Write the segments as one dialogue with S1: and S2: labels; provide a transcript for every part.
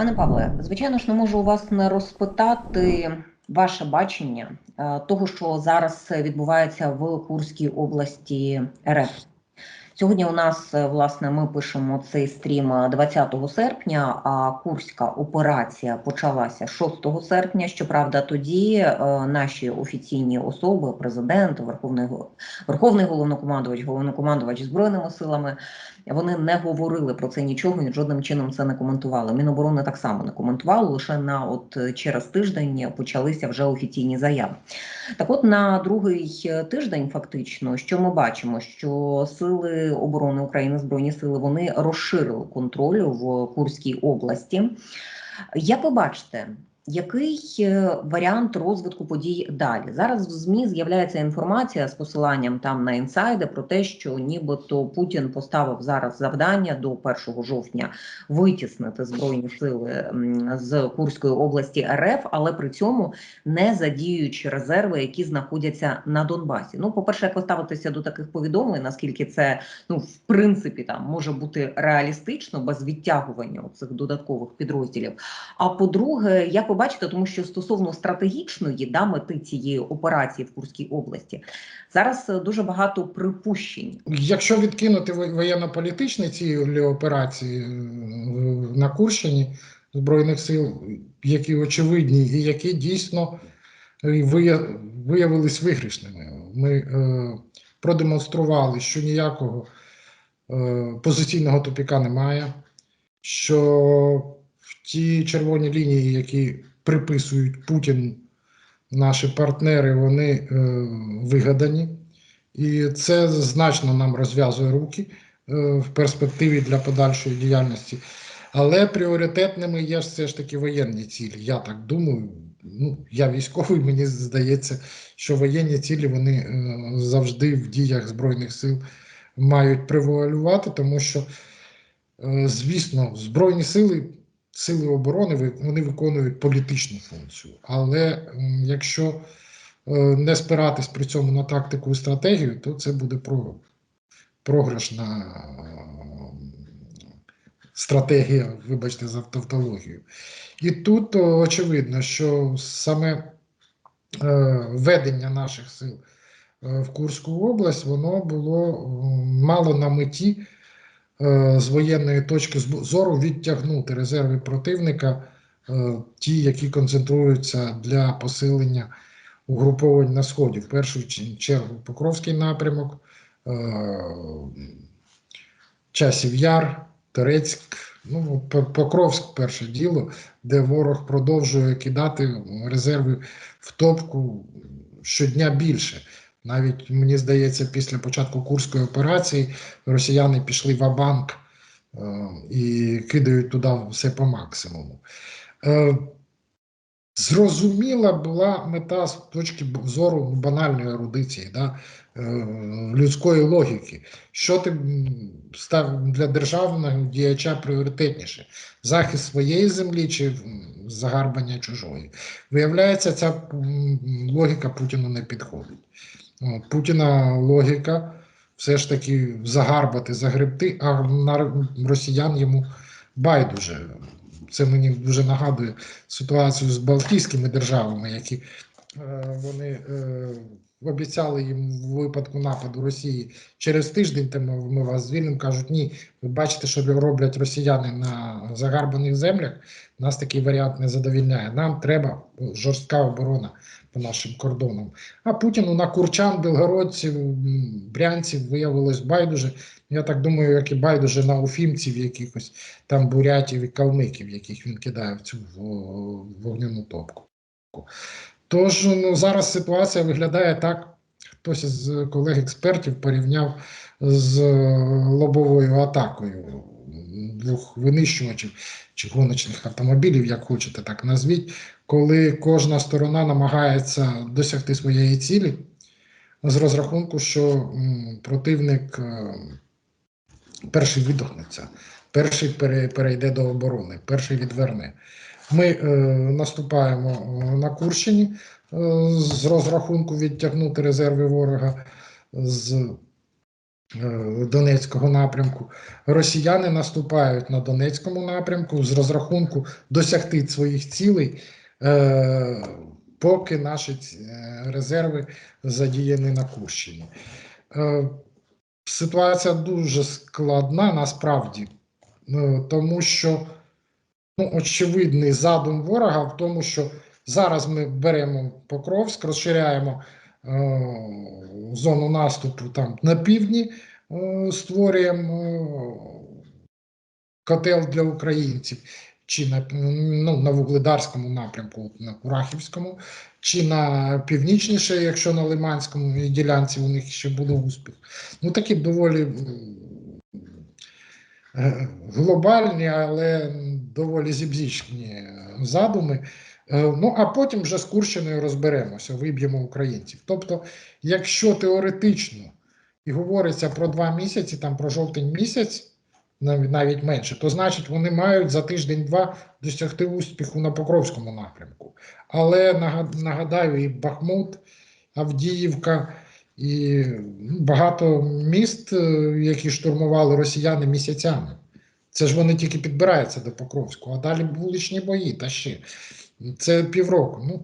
S1: Пане Павле, звичайно ж, не можу у вас не розпитати ваше бачення е, того, що зараз відбувається в Курській області РФ. Сьогодні у нас е, власне ми пишемо цей стрім е, 20 серпня. А курська операція почалася 6 серпня. Щоправда, тоді е, наші офіційні особи, президент, верховний верховний головнокомандувач, головнокомандувач збройними силами, вони не говорили про це нічого і жодним чином це не коментували. Міноборони так само не коментувало. Лише на от через тиждень почалися вже офіційні заяви. Так, от на другий тиждень, фактично, що ми бачимо, що сили оборони України, збройні сили, вони розширили контроль в Курській області. Як ви бачите, який е, варіант розвитку подій далі? Зараз в ЗМІ з'являється інформація з посиланням там на інсайди про те, що нібито Путін поставив зараз завдання до 1 жовтня витіснити збройні сили з Курської області РФ, але при цьому не задіюючи резерви, які знаходяться на Донбасі. Ну, по-перше, як ви ставитеся до таких повідомлень, наскільки це ну в принципі там може бути реалістично без відтягування цих додаткових підрозділів. А по-друге, як ви бачите, тому що стосовно стратегічної да, мети цієї операції в Курській області зараз е, дуже багато припущень.
S2: Якщо відкинути воєнно-політичні цілі операції е, на Курщині Збройних сил, які очевидні і які дійсно е, виявились виграшними, ми е, продемонстрували, що ніякого е, позиційного тупіка немає, що в ті червоні лінії, які приписують Путін, наші партнери, вони е, вигадані. І це значно нам розв'язує руки е, в перспективі для подальшої діяльності. Але пріоритетними є все ж таки воєнні цілі. Я так думаю. Ну, я військовий, мені здається, що воєнні цілі вони е, завжди в діях Збройних сил мають превалювати, тому що, е, звісно, Збройні сили, сили оборони вони виконують політичну функцію. Але якщо е, не спиратись при цьому на тактику і стратегію, то це буде про, програшна е, стратегія, вибачте за тавтологію. І тут очевидно, що саме е, ведення наших сил е, в Курську область, воно було мало на меті з воєнної точки зору відтягнути резерви противника, е, ті, які концентруються для посилення угруповань на сході. В першу чергу Покровський напрямок, е, Часів Яр, Торецьк, ну, Покровськ перше діло, де ворог продовжує кидати резерви в топку щодня більше. Навіть мені здається, після початку Курської операції росіяни пішли в Абанк е, і кидають туди все по максимуму. Е, Зрозуміла була мета з точки зору банальної ерудиції, да, е, людської логіки. Що ти став для державного діяча пріоритетніше? Захист своєї землі чи загарбання чужої? Виявляється, ця логіка Путіну не підходить. От, Путіна логіка все ж таки загарбати, загребти, а на росіян йому байдуже. Це мені дуже нагадує ситуацію з Балтійськими державами, які е, вони е, обіцяли їм в випадку нападу Росії через тиждень, тому ми вас звільнимо. кажуть, ні, ви бачите, що роблять росіяни на загарбаних землях. Нас такий варіант не задовільняє. Нам треба жорстка оборона по нашим кордонам. А Путіну на курчан, білгородців, брянців виявилось байдуже. Я так думаю, як і байдуже на уфімців, якихось там бурятів і калмиків, яких він кидає в цю вогняну топку. Тож ну, зараз ситуація виглядає так. Хтось із колег-експертів порівняв з е, лобовою атакою двох винищувачів чи гоночних автомобілів, як хочете, так назвіть, коли кожна сторона намагається досягти своєї цілі з розрахунку, що противник е, перший видохнеться, перший пере- перейде до оборони, перший відверне. Ми е, наступаємо е, на Курщині е, з розрахунку відтягнути резерви ворога з е, Донецького напрямку. Росіяни наступають на Донецькому напрямку з розрахунку досягти своїх цілей, поки наші е, резерви задіяні на Курщині. Е, Ситуація дуже складна насправді, е, тому що ну, очевидний задум ворога в тому, що зараз ми беремо Покровськ, розширяємо е, зону наступу там на півдні, е, створюємо е, котел для українців, чи на, ну, на Вугледарському напрямку, на Курахівському, чи на північніше, якщо на Лиманському ділянці у них ще буде успіх. Ну такі доволі е, глобальні, але доволі зібзічні задуми. Е, Ну, а потім вже з Курщиною розберемося, виб'ємо українців. Тобто, якщо теоретично і говориться про два місяці, там про жовтень місяць, навіть, менше, то значить вони мають за тиждень-два досягти успіху на Покровському напрямку. Але нагадаю, і Бахмут, Авдіївка, і ну, багато міст, е, які штурмували росіяни місяцями. Це ж вони тільки підбираються до Покровського, а далі вуличні бої та ще. Це півроку. Ну,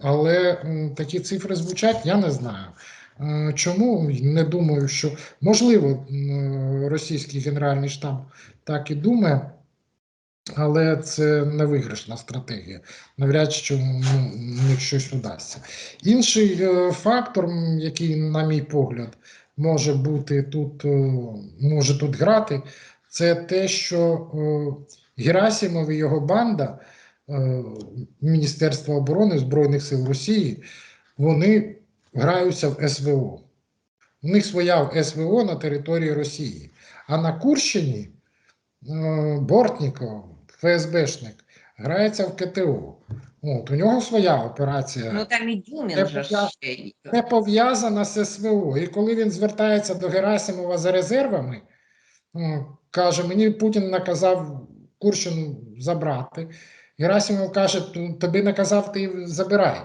S2: але такі цифри звучать, я не знаю. Е, Чому не думаю, що можливо російський генеральний штаб так і думає, але це не виграшна стратегія. Навряд чи ну, них щось удасться. Інший е, фактор, який, на мій погляд, може бути тут, е, може тут грати, це те, що е, Герасимов і його банда е, Міністерства оборони Збройних сил Росії, вони граються в СВО. У них своя СВО на території Росії. А на Курщині е, Бортніков, ФСБшник, грається в КТО. От, у нього своя операція
S1: Ну там і Дюмін ще
S2: не пов'язана з СВО. І коли він звертається до Герасимова за резервами, каже: мені Путін наказав Курщину забрати. Герасимов каже: тобі наказав, ти забирай.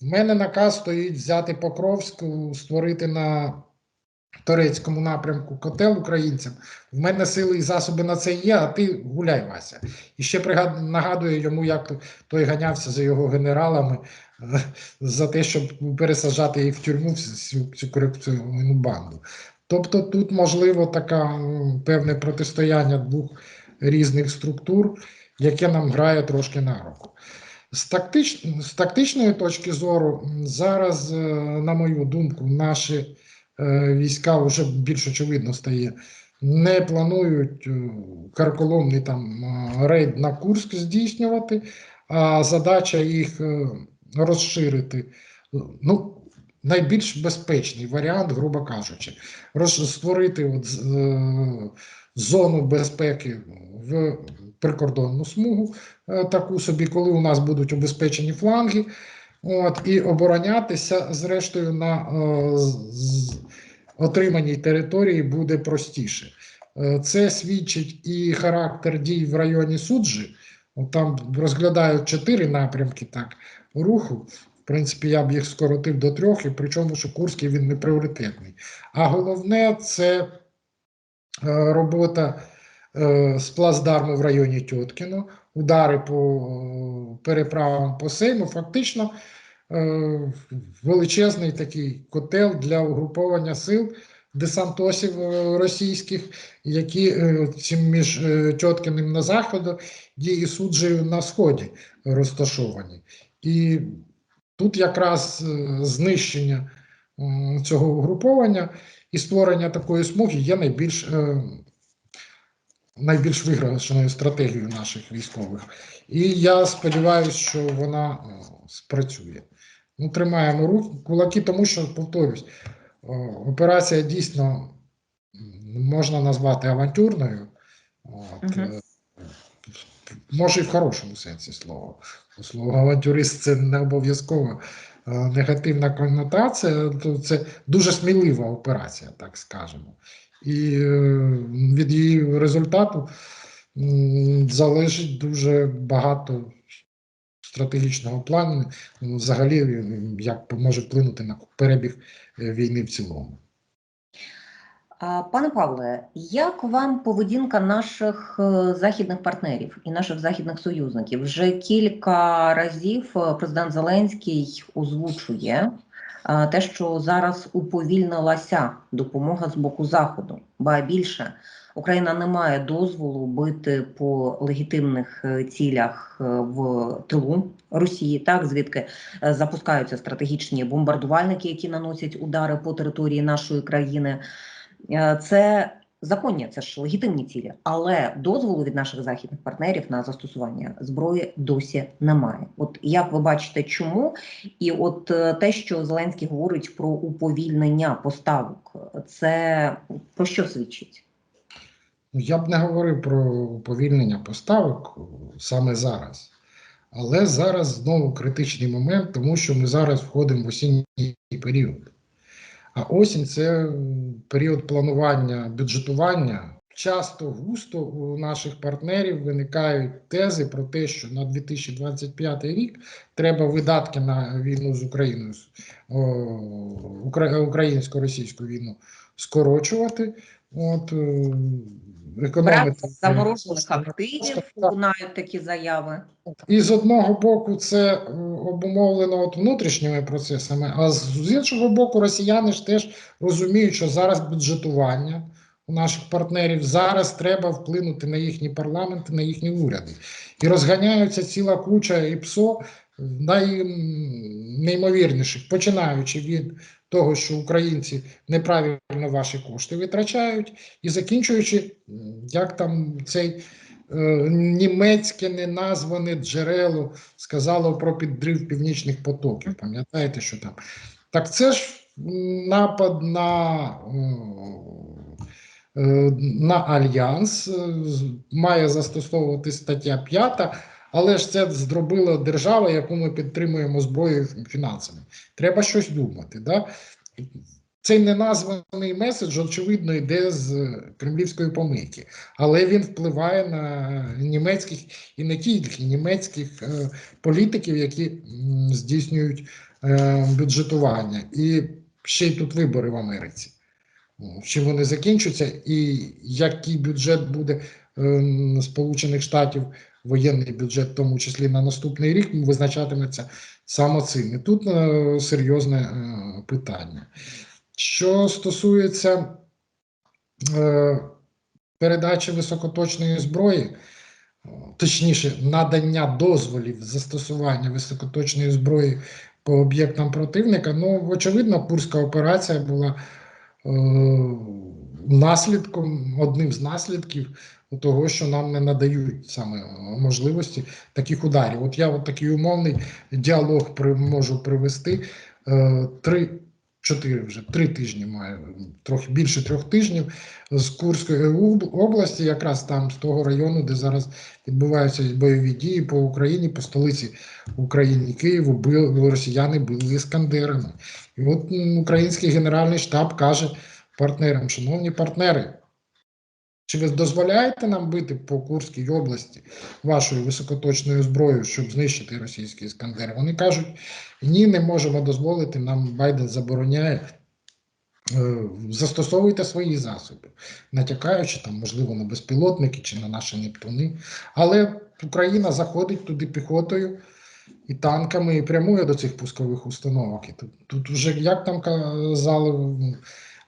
S2: В мене наказ стоїть взяти Покровськ, створити на турецькому напрямку котел українцям. В мене сили і засоби на це є, а ти гуляй, Вася. І ще пригад... нагадує йому, як той ганявся за його генералами е, за те, щоб пересаджати їх в тюрму всю цю корупційну банду. Тобто тут можливо таке певне протистояння двох різних структур, яке нам грає трошки на руку. З, тактич... з тактичної точки зору, зараз, е, на мою думку, наші е, війська вже більш очевидно стає. Не планують е, карколомний там рейд на Курськ здійснювати, а задача їх розширити. Ну, найбільш безпечний варіант, грубо кажучи, роз, створити от, зону безпеки в прикордонну смугу, е, таку собі, коли у нас будуть убезпечені фланги, от, і оборонятися, зрештою, на е, отриманій території буде простіше. Е, Це свідчить і характер дій в районі суджі. Там розглядають чотири напрямки так, руху. В принципі, я б їх скоротив до трьох, і причому, що Курський він не пріоритетний. А головне це робота з плацдарму в районі Тьоткіно, удари по е, переправам по Сейму. Фактично е, величезний такий котел для угруповання сил десантосів е, російських, які е, цим між е, Тьоткіним на заходу і суджею на сході розташовані. І тут якраз е, знищення цього угруповання і створення такої смуги є найбільш, е, найбільш виграшною стратегією наших військових. І я сподіваюся, що вона е, спрацює. Ну, тримаємо руки, кулаки, тому що, повторюсь, операція дійсно можна назвати авантюрною. От, е, Може, і в хорошому сенсі слова. Слово авантюрист це не обов'язково е, негативна коннотація, це дуже смілива операція, так скажемо. І е, від її результату залежить дуже багато стратегічного плану, ну, взагалі, як може вплинути на перебіг е, війни в цілому.
S1: Пане Павле, як вам поведінка наших е, західних партнерів і наших західних союзників? Вже кілька разів е, президент Зеленський озвучує те, що зараз уповільнилася допомога з боку Заходу, ба більше Україна не має дозволу бити по легітимних е, цілях е, в тилу Росії, так звідки е, запускаються стратегічні бомбардувальники, які наносять удари по території нашої країни. Це законні, це ж легітимні цілі, але дозволу від наших західних партнерів на застосування зброї досі немає. От як ви бачите, чому? І от е, те, що Зеленський говорить про уповільнення поставок, це про що свідчить?
S2: Ну, Я б не говорив про повільнення поставок саме зараз. Але зараз знову критичний момент, тому що ми зараз входимо в осінній період. А осінь це період планування бюджетування. Часто густо у наших партнерів виникають тези про те, що на 2025 рік треба видатки на війну з Україною, українсько-російську війну скорочувати. От, е, економити.
S1: заморожених активів лунають такі заяви.
S2: І з одного боку, це е, обумовлено от внутрішніми процесами, а з іншого боку, росіяни ж теж розуміють, що зараз бюджетування у наших партнерів зараз треба вплинути на їхні парламенти, на їхні уряди. І розганяються ціла куча ІПСО найнеймовірніших, починаючи від того, що українці неправильно ваші кошти витрачають, і закінчуючи, як там цей е, німецьке неназване джерело сказало про підрив північних потоків. Пам'ятаєте, що там? Так це ж напад на, е, на альянс, е, має застосовувати стаття 5, але ж це зробила держава, яку ми підтримуємо зброєю фінансами. Треба щось думати. Да? Цей неназваний меседж, очевидно, йде з кремлівської помийки, але він впливає на німецьких і не тільки німецьких е, політиків, які здійснюють е, бюджетування. І ще й тут вибори в Америці. Чим вони закінчаться, і який бюджет буде е, Сполучених Штатів, воєнний бюджет, в тому числі на наступний рік, визначатиметься саме цим. І тут е, серйозне е, питання. Що стосується е, передачі високоточної зброї, точніше, надання дозволів застосування високоточної зброї по об'єктам противника, ну, очевидно, Курська операція була е, наслідком, одним з наслідків того, що нам не надають саме можливості таких ударів. От я от такий умовний діалог при, можу привести. Е, три чотири вже три тижні має трохи більше трьох тижнів з Курської області, якраз там з того району, де зараз відбуваються бойові дії по Україні, по столиці України Києву, били росіяни били іскандерами. І от український генеральний штаб каже партнерам: шановні партнери. Чи ви дозволяєте нам бити по Курській області вашою високоточною зброєю, щоб знищити російські іскандери? Вони кажуть, ні, не можемо дозволити. Нам Байден забороняє. Е, Застосовуйте свої засоби, натякаючи там, можливо, на безпілотники чи на наші Нептуни. Але Україна заходить туди піхотою і танками і прямує до цих пускових установок. І тут, тут вже, як там казали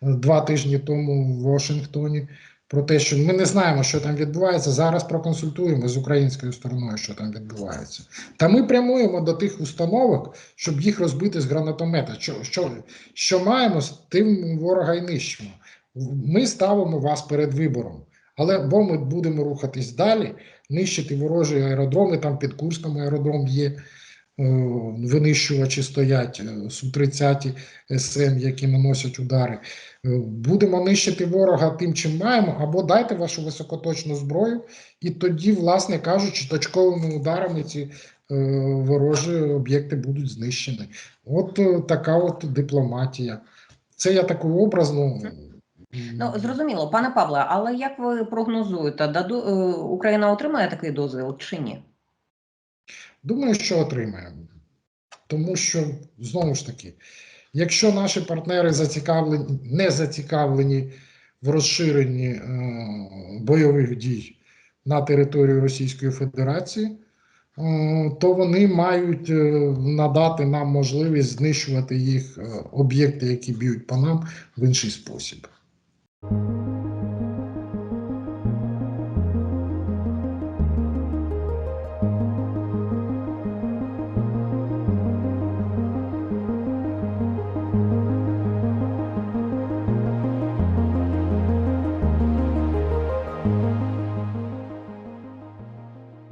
S2: два тижні тому в Вашингтоні, про те, що ми не знаємо, що там відбувається. Зараз проконсультуємо з українською стороною, що там відбувається. Та ми прямуємо до тих установок, щоб їх розбити з гранатомета. Що, що, що маємо, тим ворога і нищимо. Ми ставимо вас перед вибором. Але або ми будемо рухатись далі, нищити ворожі аеродроми, там під Курском аеродром є. Е, Винищувачі стоять е, Су-30 СМ, які наносять удари. Е, Будемо нищити ворога тим, чим маємо, або дайте вашу високоточну зброю, і тоді, власне кажучи, точковими ударами ці ворожі об'єкти будуть знищені. От така от дипломатія. Це я таку образну.
S1: Ну зрозуміло, пане Павле, але як ви прогнозуєте, даду Україна отримає такий дозвіл чи ні?
S2: Думаю, що отримаємо. Тому що, знову ж таки, якщо наші партнери зацікавлені, не зацікавлені в розширенні е, бойових дій на території Російської Федерації, е, то вони мають е, надати нам можливість знищувати їх е, об'єкти, які б'ють по нам в інший спосіб.